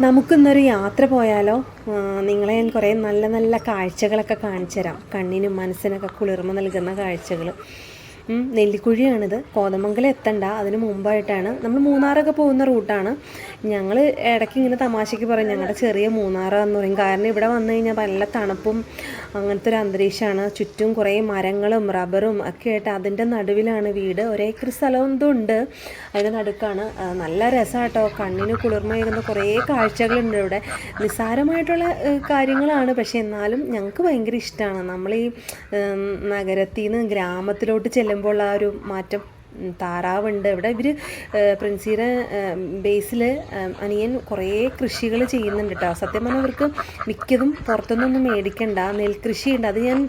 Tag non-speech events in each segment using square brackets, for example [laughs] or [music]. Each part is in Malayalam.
നമുക്കിന്നൊരു യാത്ര പോയാലോ? നിങ്ങളെ ഞാൻ കുറേ നല്ല നല്ല കാഴ്ചകളൊക്കെ കാണിച്ചു തരാം കണ്ണിനും മനസ്സിനൊക്കെ കുളിർമ നൽകുന്ന കാഴ്ചകൾ നെല്ലിക്കുഴിയാണിത്. കോതമംഗലം എത്തണ്ട. അതിന് മുമ്പായിട്ടാണ്. നമ്മൾ മൂന്നാറൊക്കെ പോകുന്ന റൂട്ടാണ്. ഞങ്ങൾ ഇടയ്ക്ക് ഇങ്ങനെ തമാശയ്ക്ക് പറയും ഞങ്ങളുടെ ചെറിയ മൂന്നാറാന്ന് പറയും. കാരണം ഇവിടെ വന്നു കഴിഞ്ഞാൽ നല്ല തണുപ്പും അങ്ങനത്തെ ഒരു അന്തരീക്ഷമാണ് ചുറ്റും കുറേ മരങ്ങളും റബ്ബറും ഒക്കെ ആയിട്ട് അതിന്റെ നടുവിലാണ് വീട്. ഒരേക്കർ സ്ഥലം ഉണ്ട് അതിന്റെ നടുക്കാണ്. നല്ല രസമാട്ടോ കണ്ണിന് കുളിർമയേകുന്ന കുറേ കാഴ്ചകളുണ്ട് ഇവിടെ. നിസ്സാരമായിട്ടുള്ള കാര്യങ്ങളാണ്. പക്ഷേ എന്നാലും ഞങ്ങൾക്ക് ഭയങ്കര ഇഷ്ടമാണ് നമ്മൾ ഈ നഗരത്തിൽ നിന്ന് ഗ്രാമത്തിലോട്ട് ചെല്ലുമ്പോൾ ആ ഒരു മാറ്റം താറാവുണ്ട്. ഇവിടെ ഇവർ പ്രിൻസിയുടെ ബേസിൽ അനിയൻ കുറേ കൃഷികൾ ചെയ്യുന്നുണ്ട് കേട്ടോ സത്യം പറഞ്ഞാൽ ഇവർക്ക് മിക്കതും പുറത്തുനിന്നൊന്നും മേടിക്കണ്ട. നെൽകൃഷിയുണ്ട്. അത് ഞാൻ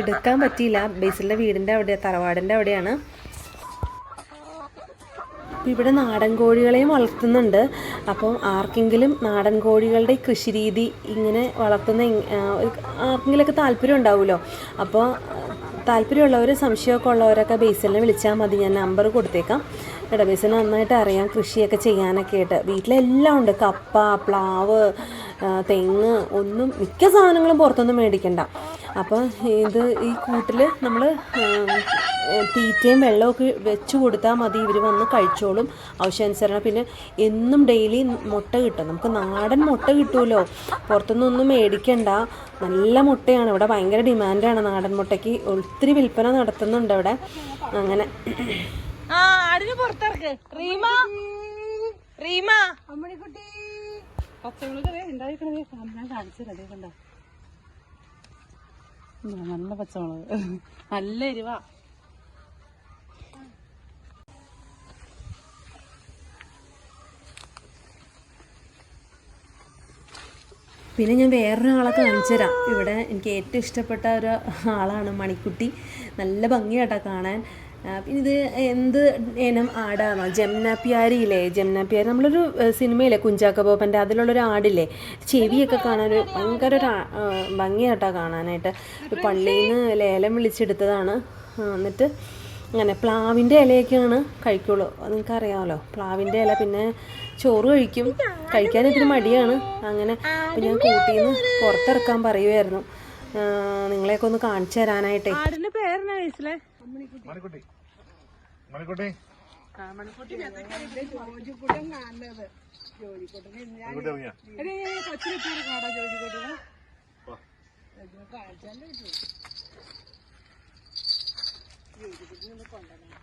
എടുക്കാൻ പറ്റിയില്ല. ബേസിലെ വീടിന്റെ അവിടെ തറവാടിന്റെ അവിടെയാണ്. ഇവിടെ നാടൻ കോഴികളെയും വളർത്തുന്നുണ്ട്. അപ്പം ആർക്കെങ്കിലും നാടൻ കോഴികളുടെ കൃഷിരീതി ഇങ്ങനെ വളർത്തുന്ന ആർക്കെങ്കിലുമൊക്കെ താല്പര്യം ഉണ്ടാവുമല്ലോ. അപ്പോൾ താല്പര്യമുള്ളവർ സംശയമൊക്കെ ഉള്ളവരൊക്കെ ബേസിലിനെ വിളിച്ചാൽ മതി. ഞാൻ നമ്പർ കൊടുത്തേക്കാം. കേട്ടോ ബേസിന് നന്നായിട്ട് അറിയാം കൃഷിയൊക്കെ ചെയ്യാനൊക്കെ ആയിട്ട്. വീട്ടിലെല്ലാം ഉണ്ട്. കപ്പ പ്ലാവ് തെങ്ങ് ഒന്നും മിക്ക സാധനങ്ങളും പുറത്തൊന്നും മേടിക്കണ്ട. അപ്പോൾ ഇത് ഈ കൂട്ടിൽ നമ്മൾ തീറ്റയും വെള്ളമൊക്കെ വെച്ച് കൊടുത്താൽ മതി. ഇവർ വന്ന് കഴിച്ചോളും. ആവശ്യാനുസരണം പിന്നെ എന്നും ഡെയിലി മുട്ട കിട്ടും. നമുക്ക് നാടൻ മുട്ട കിട്ടുമല്ലോ പുറത്തുനിന്നൊന്നും മേടിക്കണ്ട. നല്ല മുട്ടയാണ്. ഇവിടെ ഭയങ്കര ഡിമാൻഡാണ് നാടൻ മുട്ടയ്ക്ക്. ഒത്തിരി വിൽപ്പന നടത്തുന്നുണ്ട് അവിടെ അങ്ങനെ. റീമ. റീമ. അമ്മണിക്കുട്ടി. പച്ചമുളക് ഞാൻ കാണിച്ചത് അതേ കണ്ട? നല്ല പച്ചമുളക്. നല്ല എരിവാ. പിന്നെ ഞാൻ വേറൊരാളെ കാണിച്ചു തരാം ഇവിടെ എനിക്ക് ഏറ്റവും ഇഷ്ടപ്പെട്ട ഒരു ആളാണ് മണിക്കുട്ടി. നല്ല ഭംഗിയാട്ടോ കാണാൻ. പിന്നെ ഇത് എന്ത് ഇനം ആടാണോ ജംനാപ്പിയാരിയില്ലേ ജംനാപ്പിയാരി നമ്മളൊരു സിനിമയിലെ കുഞ്ചാക്ക ബോബന്റെ അതിലുള്ളൊരു ആടില്ലേ? ചെവിയൊക്കെ കാണാൻ ഭയങ്കര ഒരു ഭംഗിയാട്ടോ കാണാനായിട്ട്. പള്ളിയിൽ നിന്ന് ലേലം വിളിച്ചെടുത്തതാണ്. എന്നിട്ട് അങ്ങനെ പ്ലാവിന്റെ ഇലയൊക്കെയാണ് കഴിക്കുള്ളൂ. അത് നിങ്ങൾക്ക് അറിയാമല്ലോ പ്ലാവിന്റെ ഇല പിന്നെ ചോറ് കഴിക്കും. കഴിക്കാൻ ഇത്തിരി മടിയാണ്. അങ്ങനെ അപ്പം ഞാൻ കൂട്ടിന്ന് പുറത്തിറക്കാൻ പറയുമായിരുന്നു ആ, നിങ്ങളെയൊക്കെ ഒന്ന് കാണിച്ചു തരാനായിട്ടേ. ആടിന്റെ പേരെന്നാ വയസ്സിലെ മണിക്കുട്ടി മണിക്കുട്ടി മണിക്കുട്ടി ഇറങ്ങിയാ കൊച്ചിനെത്തിയാണ് ജോലിക്കോട്ടിന്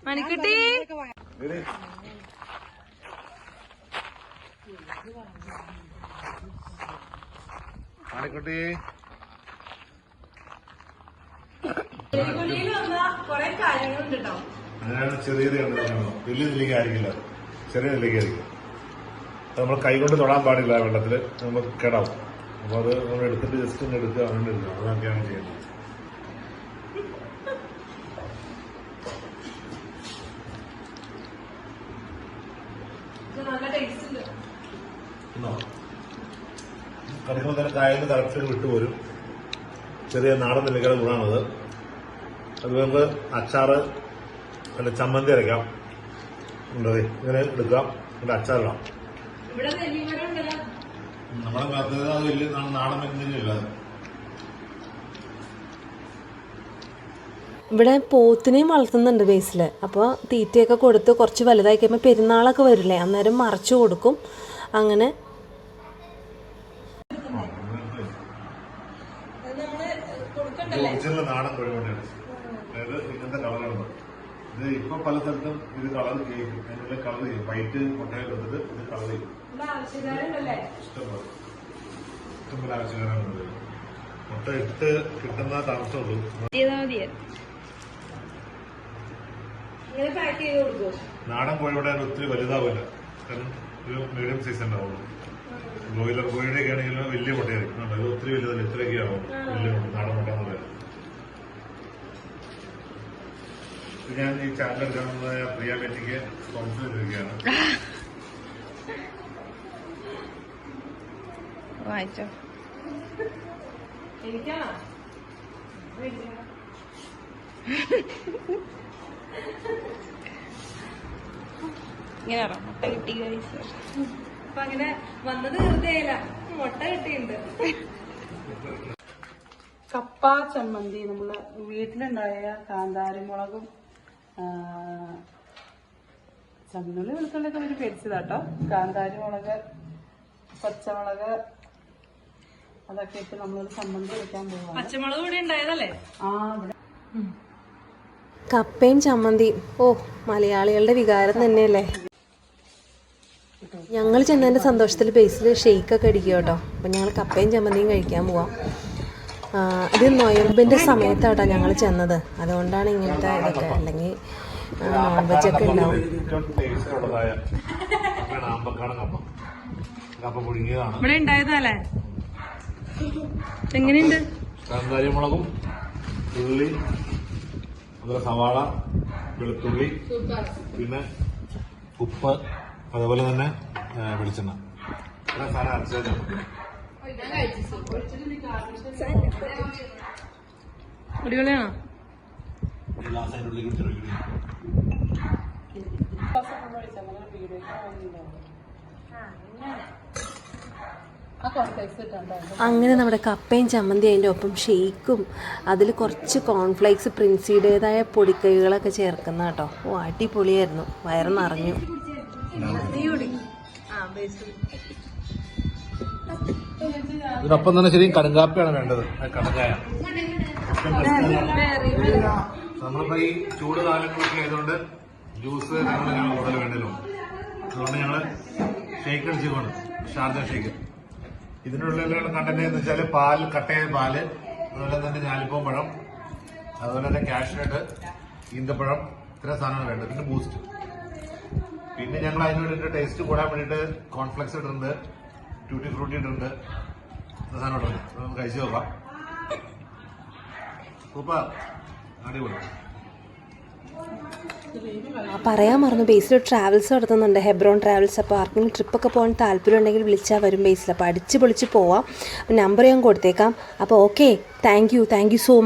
മണിക്കുട്ടി. മണിക്കുട്ടി. അതിനാണ് ചെറിയത് കണ്ടത് വലിയ നെല്ലിക്ക ആയിരിക്കില്ല. ചെറിയ നെല്ലിക്ക ആയിരിക്കും. നമ്മൾ കൈകൊണ്ട് തൊടാൻ പാടില്ല ആ വെള്ളത്തിൽ നമുക്ക് കേടാവും. അപ്പോൾ അത് നമ്മൾ എടുത്തിട്ട് ജസ്റ്റ് ഒന്ന് എടുക്കുക അങ്ങനെ എടുക്കുക അതൊക്കെയാണ് ചെയ്യുന്നത്. കടിക്കുമ്പോൾ തന്നെ കായലിന് കറക്റ്റ് വിട്ടുപോരും. ചെറിയ നാടൻ നെല്ലിക്കയുടെ ഗുണമാണത് അത് നമുക്ക് അച്ചാറ് അല്ല ചമ്മന്തി അരയ്ക്കാം. ഉണ്ടത് ഇങ്ങനെ എടുക്കാം എന്നിട്ട് അച്ചാറിടാം നമ്മളെ ഭാഗത്ത് അത് വലിയ നാടൻ മരുന്നില്ല ഇവിടെ പോത്തിനെയും വളർത്തുന്നുണ്ട് ബേസിൽ അപ്പോൾ തീറ്റയൊക്കെ കൊടുത്ത് കുറച്ച് വലുതായി കഴിയുമ്പോൾ പെരുന്നാളൊക്കെ വരില്ലേ? അന്നേരം മറച്ചു കൊടുക്കും. അങ്ങനെ നാടൻ കോഴിമുട്ടയാണ്. അതായത് ഇങ്ങനത്തെ കളറാണ് ഇത് ഇപ്പൊ പല സ്ഥലത്തും ഇത് കളർ ചെയ്യും. അതിനുള്ള കളർ ചെയ്യും. വൈറ്റ് മുട്ടയിൽ എടുത്തിട്ട് ഇത് കളർ ചെയ്യും. ഇഷ്ടംപോലെ. ഇഷ്ടംപോലെ ആവശ്യക്കാരാണ് മുട്ട ഇട്ട് കിട്ടുന്ന താമസമുള്ളൂ നാടൻ കോഴിയുടെ ഒത്തിരി വലുതാവില്ല. കാരണം ഒരു മീഡിയം സൈസ് ഉണ്ടാവുള്ളൂ. ബ്രോയിലർ കോഴിയുടെ ഒക്കെ ആണെങ്കിൽ വലിയ മുട്ടയായിരിക്കും. അത് ഒത്തിരി വലുതല്ല ഇത്രയൊക്കെ ആവും. വലിയ മുട്ട നാടൻ മുട്ട എന്ന് പറയുന്നത്. ഞാൻ ഈ ചാനൽ എടുക്കാനുള്ള പ്രിയ ബെറ്റിക്ക് സ്പോൺസർ ചെയ്തിരിക്കുകയാണ്. വായിച്ചോ. [laughs] ഇങ്ങനെ പറ. മുട്ട കിട്ടി കഴിച്ചു അപ്പൊ അങ്ങനെ വന്നത് വെറുതെ ആയില്ല മുട്ട കിട്ടിയിട്ടുണ്ട്. കപ്പ ചമ്മന്തി നമ്മൾ വീട്ടിലുണ്ടായ കാന്താരിമുളകും ചമ്മന്തി വെളുത്തുള്ളിയൊക്കെ അവർ പേടിച്ചതാട്ടോ. കാന്താരിമുളക് പച്ചമുളക് അതൊക്കെ ഇട്ട് നമ്മളൊരു ചമ്മന്തി വെക്കാൻ പോവാ പച്ചമുളക് ഇവിടെ ഉണ്ടായതല്ലേ? ആ ഇവിടെ. കപ്പയും ചമ്മന്തിയും ഓ മലയാളികളുടെ വികാരം തന്നെയല്ലേ? ഞങ്ങൾ ചെന്നതിന്റെ സന്തോഷത്തിൽ ബേസിൽ ഷെയ്ക്കൊക്കെ അടിക്കുക കേട്ടോ. അപ്പം ഞങ്ങൾ കപ്പയും ചമ്മന്തിയും കഴിക്കാൻ പോവാം. ആ, ഇത് നൊയമ്പിന്റെ സമയത്താട്ടോ ഞങ്ങൾ ചെന്നത്. അതുകൊണ്ടാണ് ഇങ്ങനത്തെ ഇതൊക്കെ. അല്ലെങ്കിൽ നോൺ വെജ് ഒക്കെ ഉണ്ടാവും. ഇവിടെ ഉണ്ടായതല്ലേ എങ്ങനെയുണ്ട് കാന്താരിമുളകും ഉള്ളി അതുപോലെ സവാള വെളുത്തുള്ളി പിന്നെ ഉപ്പ് അതുപോലെ തന്നെ വെളിച്ചെണ്ണ. ഇത്ര സാധനം അരച്ചത് നമുക്ക് അടിപൊളിയാണോ? ഈ ഗ്ലാസ് അതിന്റെ ഉള്ളിൽ ഇട്ട് ഒഴിക്കണം. ആ കോൺഫ്ലെക്സ് ഇട്ടുണ്ടോ അങ്ങനെ നമ്മുടെ കപ്പയും ചമ്മന്തി അതിന്റെ ഒപ്പം ഷെയ്ക്കും അതിൽ കുറച്ച് കോൺഫ്ലേക്സ് പ്രിൻസിയുടേതായ പൊടിക്കൈകളൊക്കെ ചേർക്കുന്ന കേട്ടോ. ഓ അടിപൊളിയായിരുന്നു. വയറ് നിറഞ്ഞു. ഇതിനൊപ്പം തന്നെ ശരിക്കും കടുങ്കാപ്പിയാണ് വേണ്ടത്. കടുങ്കായ. നമ്മളിപ്പോ ഈ ചൂട് കാലങ്ങളൊക്കെ ആയതുകൊണ്ട് ജ്യൂസ് ഞങ്ങൾ കൂടുതൽ വേണ്ടല്ലോ അതുകൊണ്ട് ഞങ്ങൾ ഷേക്ക് അടിച്ച് പോകണം ഷാർജ ഷേക്ക് ഇതിനുള്ളിലുള്ള കണ്ടന്റ് എന്ന് വെച്ചാൽ പാൽ കട്ടയായ പാൽ അതുപോലെ തന്നെ ഞാലിപ്പം പഴം അതുപോലെ തന്നെ കാഷ്നട്ട് ഈന്തപ്പഴം ഇത്ര സാധനമാണ് വേണ്ടത്. പിന്നെ ബൂസ്റ്റ്. പിന്നെ ഞങ്ങൾ അതിന് വേണ്ടിയിട്ട് ടേസ്റ്റ് കൂടാൻ വേണ്ടിയിട്ട് കോൺഫ്ലെക്സ് ഇട്ടിട്ടുണ്ട് ട്യൂട്ടി ഫ്രൂട്ടി ഇട്ടിട്ടുണ്ട്. സാധനം ഇട്ടിട്ടുണ്ട് കഴിച്ചു നോക്കാം. സൂപ്പർ. അടിപൊളി. പറയാൻ മറന്നു. ബേസിൽ ട്രാവൽസ് നടത്തുന്നുണ്ട്. ഹെബ്രോൺ ട്രാവൽസ് അപ്പോൾ ആർക്കെങ്കിലും ട്രിപ്പൊക്കെ പോകാൻ താല്പര്യം ഉണ്ടെങ്കിൽ വിളിച്ചാൽ വരും ബേസിൽ അപ്പോൾ അടിച്ച് പൊളിച്ച് പോവാം. നമ്പർ ഞാൻ കൊടുത്തേക്കാം. അപ്പോൾ okay thank you thank you so much